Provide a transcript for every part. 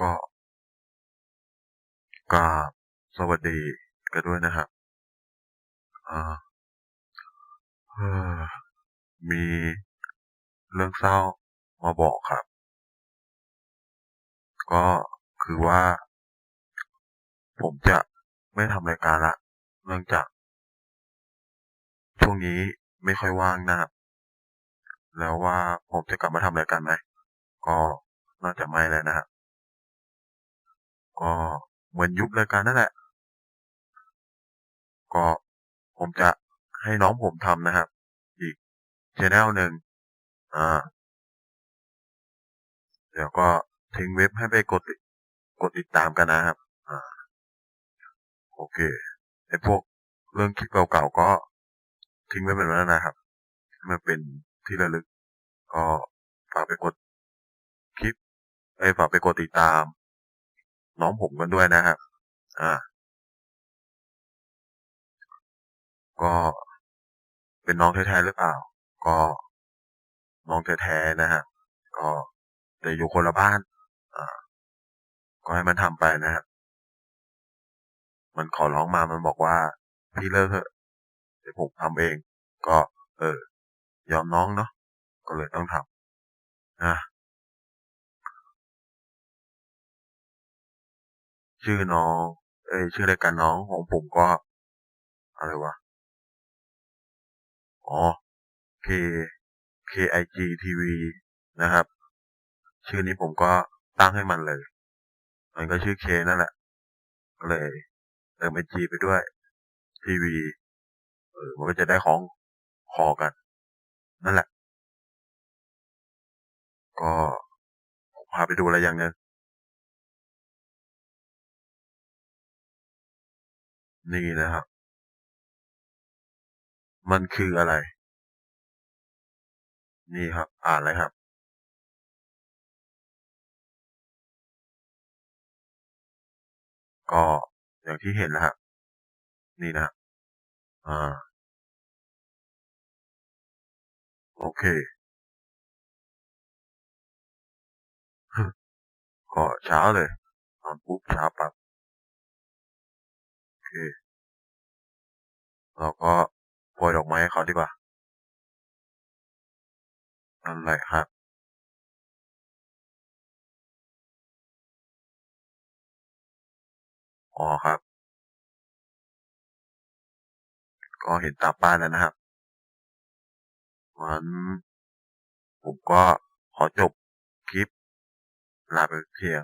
ก็กราบสวัสดีกันด้วยนะครับมีเรื่องเศร้ามาบอกครับ ก็คือว่า ผมจะไม่ทำรายการละ เนื่องจาก ช่วงนี้ไม่ค่อยว่างนะครับ แล้วว่าผมจะกลับมาทำรายการไหม ก็น่าจะไม่แล้วนะครับ อนยุบรายการนั่นแหละ ก็ผมจะให้น้องผมทำนะครับ อีกชแนลหนึ่งอ่า เดี๋ยวก็ทิ้งเว็บให้ไปกดกดติดตามกันนะครับ อ่า โอเคไอพวกเรื่องคลิปเก่าๆก็ทิ้งไว้เป็นนั้นนะครับมันเป็นที่ระลึก ก็ฝากไปกดคลิปไอฝากไปกดติดตาม น้องผมกันด้วยนะครับ อ่า ก็เป็นน้องแท้ๆหรือเปล่า ก็น้องแท้ๆนะฮะ ก็แต่อยู่คนละบ้าน อ่า ก็ให้มันทำไปนะครับ มันขอร้องมา มันบอกว่า พี่เลิกเถอะ เดี๋ยวผมทำเอง ก็ เออ ยอมน้องเนาะ ก็เลยต้องทำนะ ชื่อน้อง เอ้ยชื่อรายการน้องของผมก็ อะไรวะ อ๋อ K KIG TV นะครับ ชื่อนี้ผมก็ตั้งให้มันเลย มันก็ชื่อ K นั่นแหละ ก็เลยเติม IG ไปด้วย TV เออมันก็จะได้ของคอกัน นั่นแหละ ก็พาไปดูอะไรอย่างหนึง นี่นะครับ มันคืออะไร นี่ครับ อ่านเลยครับ ก็อย่างที่เห็นนะครับ นี่นะอ่า โอเคก็เช้าเลยนอนปุ๊บเช้าปั๊บโอเค เราก็โปรยดอกไม้ให้เขาดีกว่านั่นแหละครับ อ๋อครับ ก็เห็นตาป้าแล้วนะครับงั้นผมก็ขอจบคลิปลาไปเพียง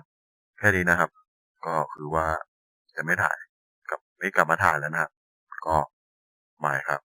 แค่นี้นะครับ ก็คือว่าจะไม่ถ่ายกับไม่กลับมาถ่ายแล้วนะครับ ก็ ไม่ครับ